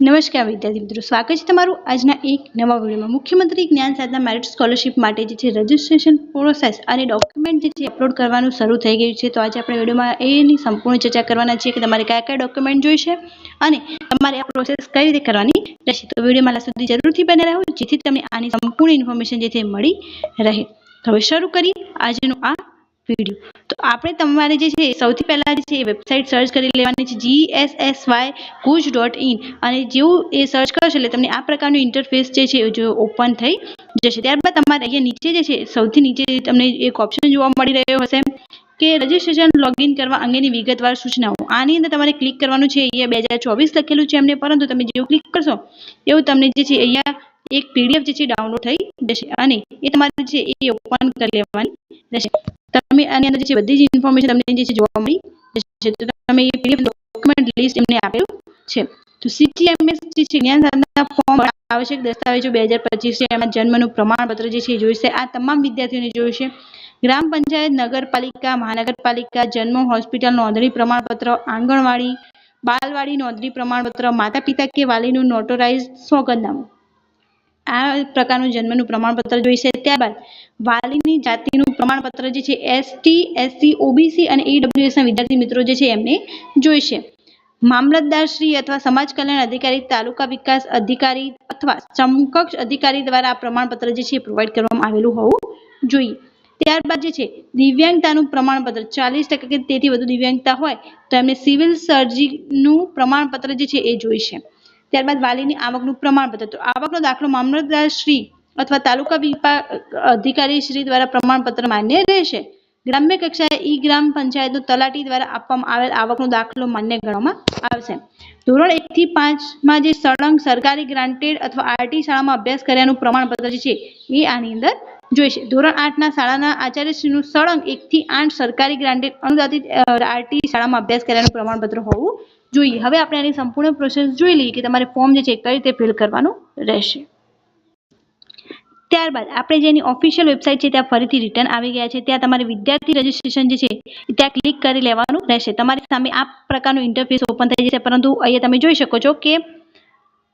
નમસ્કાર વિદ્યાર્થી મિત્રો, સ્વાગત છે તમારું આજના એક નવા વિડીયોમાં. મુખ્યમંત્રી જ્ઞાન સાધના મેરિટ સ્કોલરશિપ માટે જે છે રજિસ્ટ્રેશન પ્રોસેસ અને ડોક્યુમેન્ટ જે છે અપલોડ કરવાનું શરૂ થઈ ગયું છે. તો આજે આપણે વિડીયોમાં એની સંપૂર્ણ ચર્ચા કરવાના છીએ કે તમારે કયા કયા ડોક્યુમેન્ટ જોઈશે અને તમારે આ પ્રોસેસ કઈ રીતે કરવાની રહેશે. તો વિડીયોમાં લાસ્ટ સુધી જરૂરથી બને રહો, જેથી તમને આની સંપૂર્ણ ઇન્ફોર્મેશન જે છે મળી રહે. હવે શરૂ કરીએ આજનું આ વીડિયો. તો આપણે તમારે જે છે, સૌથી પહેલાં જે છે, એ વેબસાઇટ સર્ચ કરી લેવાની છે જી એસ એસ વાય કુચ ડોટ ઇન અને જેવું એ સર્ચ કરશો એટલે તમને આ પ્રકારનું ઇન્ટરફેસ જે છે જો ઓપન થઈ જશે. ત્યારબાદ તમારે અહીંયા નીચે જે છે, સૌથી નીચે તમને એક ઓપ્શન જોવા મળી રહ્યો હશે, કે રજિસ્ટ્રેશન લોગિન કરવા અંગેની વિગતવાર સૂચનાઓ. આની અંદર તમારે ક્લિક કરવાનું છે, અહીંયા બે હજાર ચોવીસ લખેલું છે એમને, પરંતુ તમે જેવું ક્લિક કરશો, એવું તમને જે છે, અહીંયા એક પીડીએફ જે છે ડાઉનલોડ થઈ જશે. અને એ તમારે જે એ ઓપન કરી લેવાની રહેશે. તમે આની અંદર જે બધી જ ઇન્ફોર્મેશન તમને જે છે જોવા મળી જશે તો તમે એ પીડીએફ ડોક્યુમેન્ટ લિસ્ટ એમને આપેલું છે. તો સીટીએમએસ જે છે, જ્ઞાન સાધના ફોર્મ આવશ્યક દસ્તાવેજો બે હજાર પચીસ છે, એમાં જન્મનું પ્રમાણપત્ર જે છે જોઈશે. આ તમામ વિદ્યાર્થીઓને જોઈશે. ગ્રામ પંચાયત, નગરપાલિકા, મહાનગરપાલિકા, જન્મ, હોસ્પિટલ, નોંધણી પ્રમાણપત્ર, આંગણવાડી, બાલવાડી નોંધણી પ્રમાણપત્ર માતા પિતા કે વાલીનું નોટોરાઇઝ સોગંદનામું આ પ્રકારનું જન્મનું પ્રમાણપત્ર જોઈશે. ત્યારબાદ વાલીની જાતિનું પ્રમાણપત્ર જે છે એસટી એસસી ઓબીસી અને ઈડબ્લ્યુએસના વિદ્યાર્થી મિત્રો જે છે, એમને જોઈશે. મામલતદારશ્રી અથવા સમાજ કલ્યાણ અધિકારી, તાલુકા વિકાસ અધિકારી અથવા સમકક્ષ અધિકારી દ્વારા આ પ્રમાણપત્ર જે છે પ્રોવાઈડ કરવામાં આવેલું હોવું જોઈએ. ત્યારબાદ જે છે, દિવ્યાંગતાનું પ્રમાણપત્ર. ચાલીસ ટકા કે તેથી વધુ દિવ્યાંગતા હોય તો એમને સિવિલ સર્જીનું પ્રમાણપત્ર જે છે, એ જોઈશે. ત્યારબાદ વાલીની આવકનું પ્રમાણપત્ર તો આવકનો દાખલો મામલતદાર શ્રી અથવા તાલુકા વિભાગ અધિકારી શ્રી દ્વારા પ્રમાણપત્ર માન્ય રહેશે. ગ્રામ્ય કક્ષાએ ઈ ગ્રામ પંચાયતનું તલાટી દ્વારા આપવામાં આવેલ આવકનો દાખલો માન્ય ગણવામાં આવશે. ધોરણ એક પાંચમાં જે સળંગ સરકારી ગ્રાન્ટેડ અથવા આરટી શાળામાં અભ્યાસ કર્યાનું પ્રમાણપત્ર છે, એ આની અંદર જોઈશે. ધોરણ આઠના શાળાના આચાર્યશ્રીનું સળંગ એક થી આઠ સરકારી ગ્રાન્ટેડ અનુદાનિત આરટી શાળામાં અભ્યાસ કર્યાનું પ્રમાણપત્ર હોવું જોઈએ. હવે આપણે આની સંપૂર્ણ પ્રોસેસ જોઈ લઈએ કે તમારે ફોર્મ જે છે કઈ રીતે ફિલ કરવાનું રહેશે. ત્યારબાદ આપણે જેની ઓફિશિયલ વેબસાઇટ છે ત્યાં ફરીથી રિટર્ન આવી ગયા છે. ત્યાં તમારે વિદ્યાર્થી રજિસ્ટ્રેશન જે છે ત્યાં ક્લિક કરી લેવાનું રહેશે. તમારી સામે આ પ્રકારનું ઇન્ટરફેસ ઓપન થઈ જશે. પરંતુ અહીંયા તમે જોઈ શકો છો કે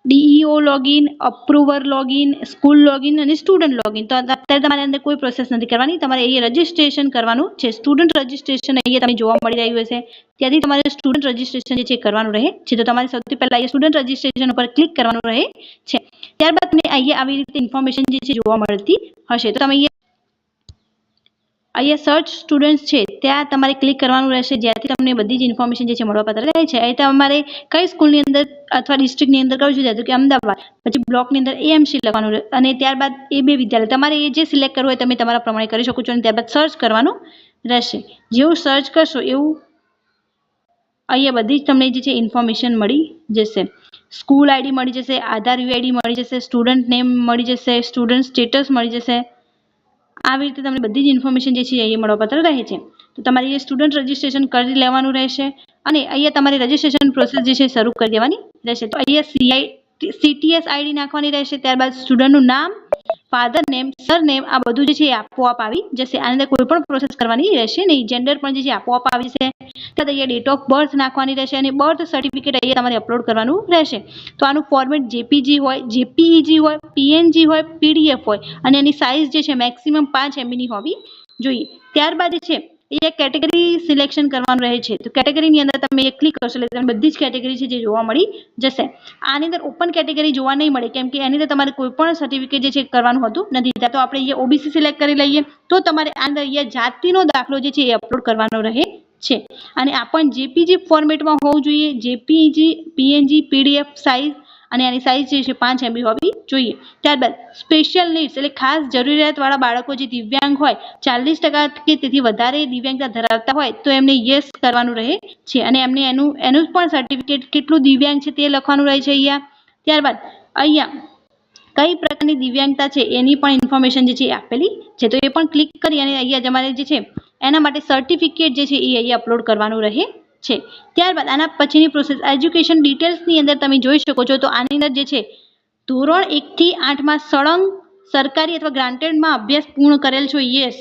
DEO login approver login school login અને સ્ટુડન્ટ લોગિન તો અત્યારે તમારે અંદર કોઈ પ્રોસેસ નથી કરવાની. તમારે અહીંયા રજિસ્ટ્રેશન કરવાનું છે. સ્ટુડન્ટ રજિસ્ટ્રેશન અહીંયા તમને જોવા મળી રહ્યું હશે. ત્યાંથી તમારે સ્ટુડન્ટ રજિસ્ટ્રેશન જે છે કરવાનું રહે છે. તો તમારે સૌથી પહેલાં અહીંયા સ્ટુડન્ટ રજિસ્ટ્રેશન ઉપર ક્લિક કરવાનું રહે છે. ત્યારબાદ તમને અહીંયા આવી રીતે ઇન્ફોર્મેશન જે છે જોવા મળતી હશે. તો તમે અહીંયા અહીંયા સર્ચ સ્ટુડન્ટ્સ છે, ત્યાં તમારે ક્લિક કરવાનું રહેશે. જ્યાંથી તમને બધી જ ઇન્ફોર્મેશન જે છે મળવાપાત્ર રહે છે. અહીં તમારે કઈ સ્કૂલની અંદર અથવા ડિસ્ટ્રિક્ટની અંદર કરવું છે, જેમ કે અમદાવાદ, પછી બ્લોકની અંદર એએમસી લખવાનું અને ત્યારબાદ એ બે વિદ્યાલય. તમારે એ જે સિલેક્ટ કરવું હોય તમે તમારા પ્રમાણે કરી શકો છો અને ત્યારબાદ સર્ચ કરવાનું રહેશે. જેવું સર્ચ કરશો એવું અહીંયા બધી જ તમને જે છે ઇન્ફોર્મેશન મળી જશે. સ્કૂલ આઈડી મળી જશે, આધાર યુઆઈડી મળી જશે સ્ટુડન્ટ નેમ મળી જશે સ્ટુડન્ટ સ્ટેટસ મળી જશે. આવી રીતે તમને બધી જ ઇન્ફોર્મેશન જે છે એ મળવાપાત્ર રહે છે. તો તમારે એ સ્ટુડન્ટ રજિસ્ટ્રેશન કરી લેવાનું રહેશે અને અહીંયા તમારી રજિસ્ટ્રેશન પ્રોસેસ જે છે શરૂ કરી દેવાની રહેશે. તો અહીંયા સીઆઈ સીટીએસ આઈડી નાખવાની રહેશે. ત્યારબાદ સ્ટુડન્ટનું નામ ફાધર નેમ સર નેમ આ બધું જે છે એ આપોઆપ આવી જશે. આની અંદર કોઈ પણ પ્રોસેસ કરવાની રહેશે નહીં. જેન્ડર પણ જે છે આપોઆપ આવી જશે. ત્યાં અહીંયા ડેટ ઓફ બર્થ નાખવાની રહેશે અને બર્થ સર્ટિફિકેટ અહીંયા તમારે અપલોડ કરવાનું રહેશે. તો આનું ફોર્મેટ જેપીજી હોય જેપીઈજી હોય પીએનજી હોય પીડીએફ હોય. અને એની સાઇઝ જે છે મેક્સિમમ પાંચ એમબીની હોવી જોઈએ. ત્યારબાદ છે એ કેટેગરી સિલેક્શન કરવાનું રહે છે. તો કેટેગરીની અંદર તમે એ ક્લિક કરશો એટલે તમને બધી જ કેટેગરી છે જે જોવા મળી જશે. આની અંદર ઓપન કેટેગરી જોવા નહીં મળે કેમ કે એની અંદર તમારે કોઈ પણ સર્ટિફિકેટ જે છે કરવાનું હોતું નથી. તો આપણે અહીંયા ઓબીસી સિલેક્ટ કરી લઈએ તો તમારે આ અંદર અહીંયા જાતિનો દાખલો જે છે એ અપલોડ કરવાનો રહે છે. અને આ પણ જેપીજી ફોર્મેટમાં હોવું જોઈએ. જેપીજી પીએનજી પીડીએફ સાઇઝ અને એની સાઇઝ જે છે પાંચ એમબી હોવી જોઈએ. ત્યારબાદ સ્પેશિયલ નીડ્સ એટલે ખાસ જરૂરિયાતવાળા બાળકો જે દિવ્યાંગ હોય, ચાલીસ ટકા કે તેથી વધારે દિવ્યાંગતા ધરાવતા હોય, તો એમને યસ કરવાનું રહે છે. અને એમને એનું એનું પણ સર્ટિફિકેટ કેટલું દિવ્યાંગ છે તે લખવાનું રહે છે અહીંયા. ત્યારબાદ અહીંયા કઈ પ્રકારની દિવ્યાંગતા છે એની પણ ઇન્ફોર્મેશન જે છે એ આપેલી. છે તો એ પણ ક્લિક કરી અને અહીંયા તમારે જે છે એના માટે સર્ટિફિકેટ જે છે એ અહીંયા અપલોડ કરવાનું રહે છે. ત્યારબાદ આના પછીની પ્રોસેસ એજ્યુકેશન ડિટેલ્સની અંદર તમે જોઈ શકો છો. તો આની અંદર જે છે, ધોરણ એકથી આઠમાં સળંગ સરકારી અથવા ગ્રાન્ટેડમાં અભ્યાસ પૂર્ણ કરેલ છો યસ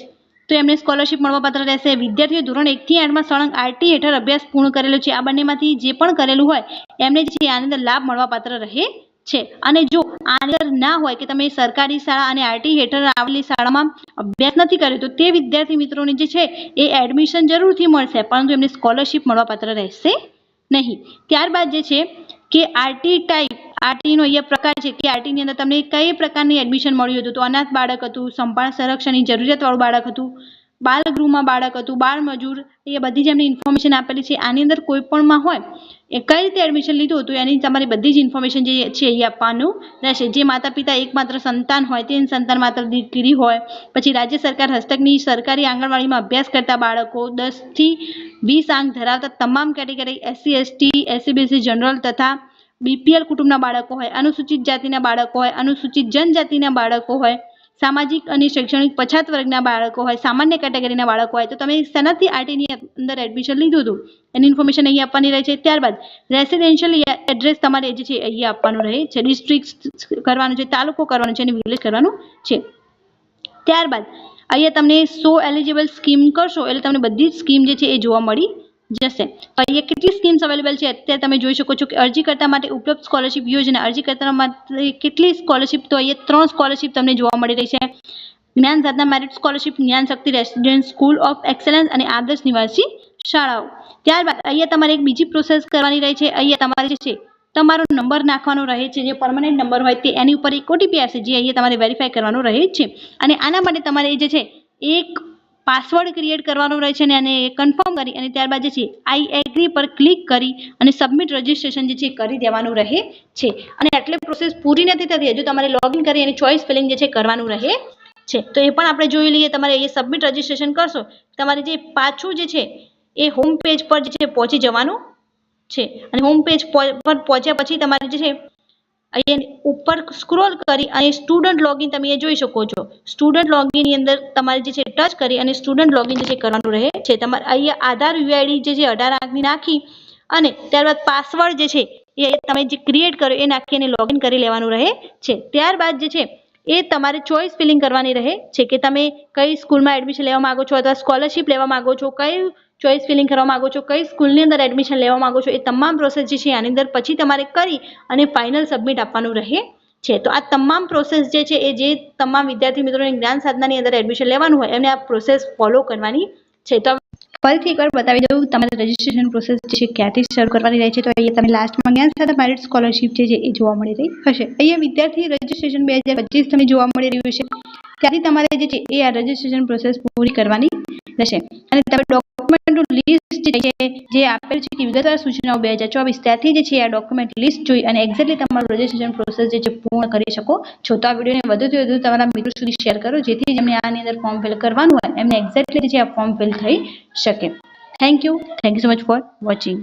તો એમને સ્કોલરશિપ મળવાપાત્ર રહેશે. વિદ્યાર્થીઓ ધોરણ એકથી આઠમાં સળંગ આરટી હેઠળ અભ્યાસ પૂર્ણ કરેલો છે. આ બંનેમાંથી જે પણ કરેલું હોય, એમને જે આની અંદર લાભ મળવાપાત્ર રહે છે. અને જો આની ના હોય કે તમે સરકારી શાળા અને આરટી હેઠળ આવેલી શાળામાં અભ્યાસ નથી કર્યો, તો તે વિદ્યાર્થી મિત્રોને જે છે એ એડમિશન જરૂરથી મળશે, પરંતુ એમને સ્કોલરશિપ મળવાપાત્ર રહેશે નહીં. ત્યારબાદ જે છે કે આરટી ટાઈપ આરટીનો અહીંયા પ્રકાર છે કે આરટીની અંદર તમને કઈ પ્રકારની એડમિશન મળ્યું હતું? તો અનાથ બાળક હતું, સંભાળ સંરક્ષણની જરૂરિયાતવાળું બાળક હતું બાલગૃહમાં બાળક હતું, બાળ મજૂર, એ બધી જ એમની ઇન્ફોર્મેશન આપેલી છે. આની અંદર કોઈ પણમાં હોય, એ કઈ રીતે એડમિશન લીધું હતું, એની તમારી બધી જ ઇન્ફોર્મેશન જે છે એ આપવાનું રહેશે. જે માતા પિતા એકમાત્ર સંતાન હોય, તે સંતાન માત્ર દીકરી હોય. પછી રાજ્ય સરકાર હસ્તકની સરકારી આંગણવાડીમાં અભ્યાસ કરતા બાળકો દસથી વીસ આંક ધરાવતા તમામ category SC ST SCBC general તથા બીપીએલ કુટુંબના બાળકો હોય, અનુસૂચિત જાતિના બાળકો હોય, અનુસૂચિત જનજાતિના બાળકો હોય સામાજિક અને શૈક્ષણિક પછાત વર્ગના બાળકો હોય, સામાન્ય કેટેગરીના બાળકો હોય, તો તમે શેનાથી આરટીની અંદર એડમિશન લીધું હતું. એની ઇન્ફોર્મેશન અહીંયા આપવાની રહે છે. ત્યારબાદ રેસિડેન્શિયલ એડ્રેસ તમારે જે છે અહીંયા આપવાનું રહે છે. ડિસ્ટ્રિક્ટ કરવાનું છે, તાલુકો કરવાનો છે, અને વિલેજ કરવાનું છે. ત્યારબાદ, અહીંયા તમને સો એલિજિબલ સ્કીમ કરશો, એટલે તમને બધી જ સ્કીમ જે છે એ જોવા મળી જશે અહીંયા કેટલી સ્કીમ્સ અવેલેબલ છે? અત્યારે તમે જોઈ શકો છો કે અરજીકર્તા માટે ઉપલબ્ધ સ્કોલરશિપ યોજના અરજીકર્તા માટે કેટલી સ્કોલરશિપ તો અહીંયા ત્રણ સ્કોલરશિપ તમને જોવા મળી રહી છે. જ્ઞાન સાધના merit scholarship Gyan Shakti resident school of excellence અને આદર્શ નિવાસી શાળાઓ. ત્યારબાદ અહીંયા તમારે એક બીજી પ્રોસેસ કરવાની રહે છે. અહીંયા તમારે જે છે, તમારો નંબર નાખવાનો રહે છે. જે પરમનન્ટ નંબર હોય તે એની ઉપર એક ઓટીપી આવશે, જે અહીંયા તમારે વેરીફાઈ કરવાનો રહે છે. અને આના માટે તમારે જે છે, એક પાસવર્ડ ક્રિએટ કરવાનો રહે છે અને આને કન્ફર્મ કરી અને ત્યારબાદ જે છે આઈ એગ્રી પર ક્લિક કરી અને સબમિટ રજિસ્ટ્રેશન જે છે કરી દેવાનું રહે છે. અને એટલે પ્રોસેસ પૂરી નથી થતી, હજુ તમારે લોગિન કરી અને ચોઇસ ફિલિંગ જે છે કરવાનું રહે છે. તો એ પણ આપણે જોઈ લઈએ, તમારે એ સબમિટ રજિસ્ટ્રેશન કરશો, તમારે જે પાછું જે છે, એ હોમ પેજ પર જે છે પહોંચી જવાનું છે. અને હોમ પેજ પર પહોંચ્યા પછી તમારે જે છે અહીંયા ઉપર સ્ક્રોલ કરી અને સ્ટુડન્ટ લોગિન તમે એ જોઈ શકો છો. સ્ટુડન્ટ લોગિનની અંદર તમારે જે છે ટચ કરી અને સ્ટુડન્ટ લોગિન જે છે કરવાનું રહે છે. તમારે અહીંયા આધાર યુઆઈડી જે છે અઢાર આંકની નાખી અને ત્યારબાદ પાસવર્ડ જે છે એ તમે જે ક્રિએટ કર્યો એ નાખી અને લોગિન કરી લેવાનું રહે છે. ત્યારબાદ જે છે એ તમારે ચોઇસ ફિલિંગ કરવાની રહે છે કે તમે કઈ સ્કૂલમાં એડમિશન લેવા માંગો છો અથવા સ્કોલરશિપ લેવા માંગો છો કઈ ચોઇસ ફિલિંગ કરવા માગો છો, કઈ સ્કૂલની અંદર એડમિશન લેવા માંગો છો, એ તમામ પ્રોસેસ જે છે આની અંદર પછી તમારે કરી અને ફાઇનલ સબમિટ આપવાનું રહે છે. તો આ તમામ પ્રોસેસ જે છે, એ જે તમામ વિદ્યાર્થી મિત્રોને જ્ઞાન સાધનાની અંદર એડમિશન લેવાનું હોય, એમને આ પ્રોસેસ ફોલો કરવાની છે. તો ફરીથી એકવાર બતાવી દઉં, તમારે રજિસ્ટ્રેશન પ્રોસેસ જે છે, ક્યાંથી શરૂ કરવાની રહે છે? તો અહીંયા તમે લાસ્ટમાં જ્ઞાન સાથે મેરિટ સ્કોલરશિપ છે, એ જોવા મળી રહી હશે. અહીંયા વિદ્યાર્થી રજિસ્ટ્રેશન બે હજાર પચીસ તમે જોવા મળી રહ્યું છે ત્યાંથી તમારે જે છે, એ આ રજિસ્ટ્રેશન પ્રોસેસ પૂરી કરવાની રહેશે. અને તમે ડોક્યુમેન્ટનું લિસ્ટ જે છે, જે આપેલ છે કે વિગતવાર સૂચનાઓ બે હજાર ચોવીસ, ત્યાંથી જે છે આ ડોક્યુમેન્ટ લિસ્ટ જોઈ અને એક્ઝેક્ટલી તમારું રજિસ્ટ્રેશન પ્રોસેસ જે છે પૂર્ણ કરી શકો છો. તો આ વિડીયોને વધુથી વધુ તમારા મિત્રો સુધી શેર કરો, જેથી જેમને આની અંદર ફોર્મ ફિલ કરવાનું હોય, એમને એક્ઝેક્ટલી જે આ ફોર્મ ફિલ થઈ શકે. Thank you thank you so much for watching